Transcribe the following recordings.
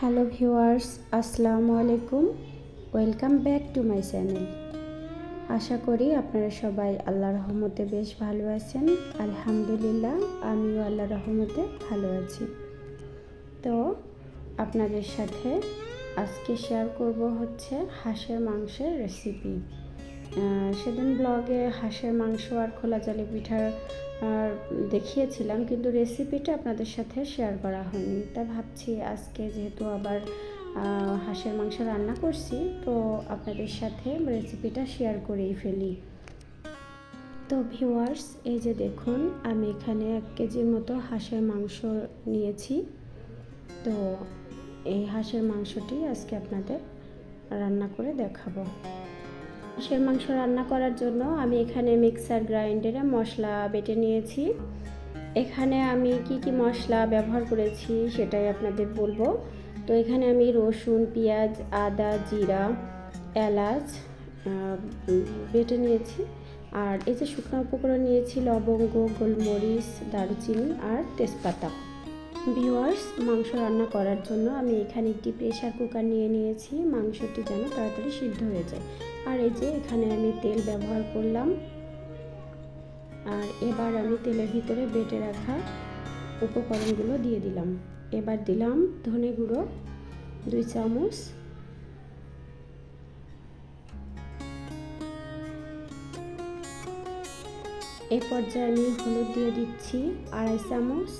Hello viewers, আসসালামু আলাইকুম। Welcome back to my channel. আশা করি আপনারা সবাই আল্লাহ রহমতে বেশ ভালো আছেন। আলহামদুলিল্লাহ, আমিও আল্লাহ রহমতে ভালো আছি। তো, আপনাদের সাথে আজকে শেয়ার করব হচ্ছে হাঁসের মাংসের রেসিপি সেদিন ব্লগে হাঁসের মাংস আর খোলা জালি পিঠার আর দেখিয়েছিলাম, কিন্তু রেসিপিটা আপনাদের সাথে শেয়ার করা হয়নি। তা ভাবছি আজকে যেহেতু আবার হাঁসের মাংস রান্না করছি, তো আপনাদের সাথে রেসিপিটা শেয়ার করেই ফেলি। তো ভিওয়ার্স এই যে দেখুন, আমি এখানে এক কেজির মতো হাঁসের মাংস নিয়েছি। তো এই হাঁসের মাংসটি আজকে আপনাদের রান্না করে দেখাবো। হাঁসের মাংস রান্না করার জন্য আমি এখানে মিক্সার গ্রাইন্ডারে মশলা বেটে নিয়েছি। এখানে আমি কি কি মশলা ব্যবহার করেছি সেটাই আপনাদের বলব। তো এখানে আমি রসুন, পেঁয়াজ, আদা, জিরা, এলাচ বেটে নিয়েছি। আর এই যে শুকনো উপকরণ নিয়েছি, লবঙ্গ, গোলমরিচ, দারুচিনি আর তেজপাতা। ভিওয়ার্স মাংস রান্না করার জন্য আমি এখানে একটি প্রেশার কুকার নিয়ে নিয়েছি। মাংসটি যেন তাড়াতাড়ি সিদ্ধ হয়ে যায়। আর এই যে এখানে আমি তেল ব্যবহার করলাম। আর এবার আমি তেলের ভিতরে বেটে রাখা উপকরণগুলো দিয়ে দিলাম। এবার দিলাম ধনে গুঁড়ো, দুই চামচ। এ পর্যায়ে আমি হলুদ দিয়ে দিচ্ছি আড়াই চামচ।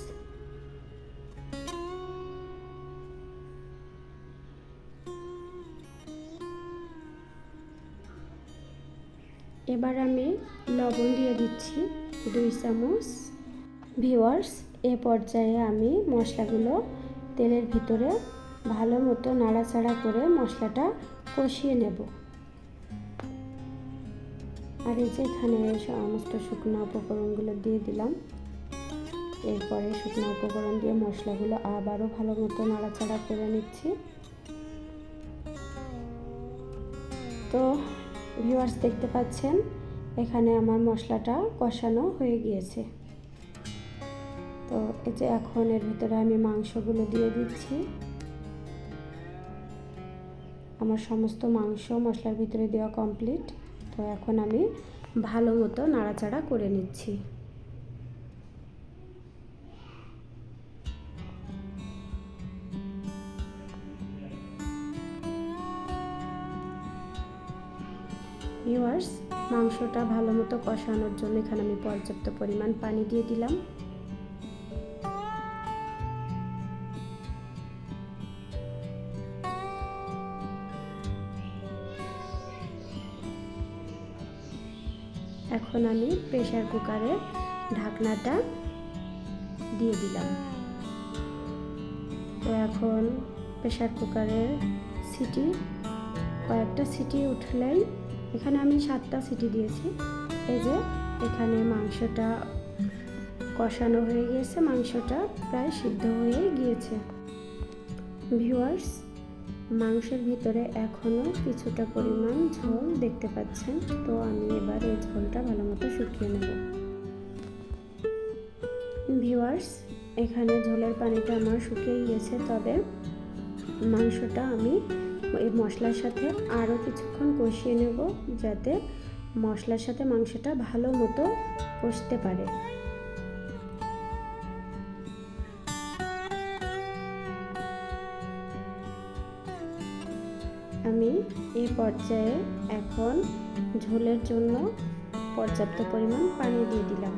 এবার আমি লবণ দিয়ে দিচ্ছি দুই চামচ। ভিওয়ার্স এ পর্যায়ে আমি মশলাগুলো তেলের ভিতরে ভালো মতো নাড়াচাড়া করে মশলাটা কষিয়ে নেব। আর এই যে এখানে সমস্ত শুকনো উপকরণগুলো দিয়ে দিলাম। এরপরে শুকনো উপকরণ দিয়ে মশলাগুলো আবারও ভালো মতো নাড়াচাড়া করে নিচ্ছি। তো ভিউয়ার্স দেখতে পাচ্ছেন, এখানে আমার মশলাটা কষানো হয়ে গিয়েছে। তো এই যে এখন এর ভিতরে আমি মাংসগুলো দিয়ে দিচ্ছি। আমার সমস্ত মাংস মশলার ভিতরে দেওয়া কমপ্লিট তো এখন আমি ভালো মতো নাড়াচাড়া করে নিচ্ছি। ভিউয়ার্স মাংসটা ভালো মতো কষানোর জন্য এখানে আমি পর্যাপ্ত পরিমাণ পানি দিয়ে দিলাম। এখন আমি প্রেশার কুকারে ঢাকনাটা দিয়ে দিলাম। তো এখন প্রেশার কুকারের সিটি, কয়েকটা সিটি উঠলেই এখানে আমি সাতটা সিটি দিয়েছি। এই যে এখানে মাংসটা কষানো হয়ে গিয়েছে, মাংসটা প্রায় সিদ্ধ হয়ে গিয়েছে। ভিউয়ার্স, মাংসের ভিতরে এখনও কিছুটা পরিমাণ ঝোল দেখতে পাচ্ছেন, তো আমি এবার এই ঝোলটা ভালো মতো শুকিয়ে নেব। ভিউয়ার্স, এখানে ঝোলের পানিটা আমার শুকিয়ে গিয়েছে, তবে মাংসটা আমি এই মশলার সাথে আরও কিছুক্ষণ কষিয়ে নেব যাতে মশলার সাথে মাংসটা ভালো মতো কষতে পারে। আমি এই পর্যায়ে এখন ঝোলের জন্য পর্যাপ্ত পরিমাণ পানি দিয়ে দিলাম।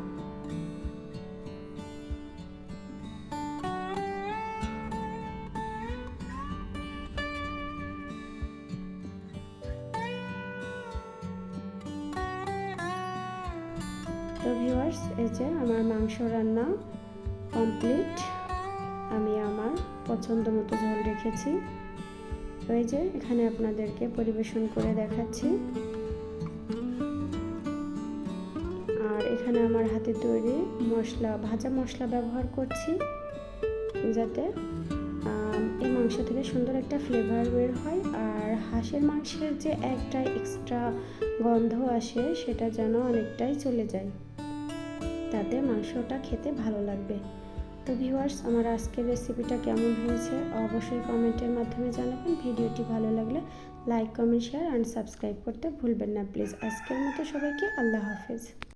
তো ভিউয়ার্স, এই যে আমার মাংস রান্না কমপ্লিট। আমি আমার পছন্দ মতো ঝোল রেখেছি। ওই যে এখানে আপনাদেরকে পরিবেশন করে দেখাচ্ছি। আর এখানে আমার হাতে তৈরি মশলা, ভাজা মশলা ব্যবহার করছি যাতে এই মাংস থেকে সুন্দর একটা ফ্লেভার বের হয়। আর হাঁসের মাংসের যে একটা এক্সট্রা গন্ধ আসে, সেটা যেন অনেকটাই চলে যায়। তাতে মাংসটা খেতে ভালো লাগবে। তো ভিউয়ার্স আমার আজকের রেসিপিটা কেমন হয়েছে অবশ্যই কমেন্টের মাধ্যমে জানাবেন। ভিডিওটি ভালো লাগলে like comment share and subscribe করতে ভুলবেন না। প্লিজ আজকের মতো সবাইকে আল্লাহ হাফেজ।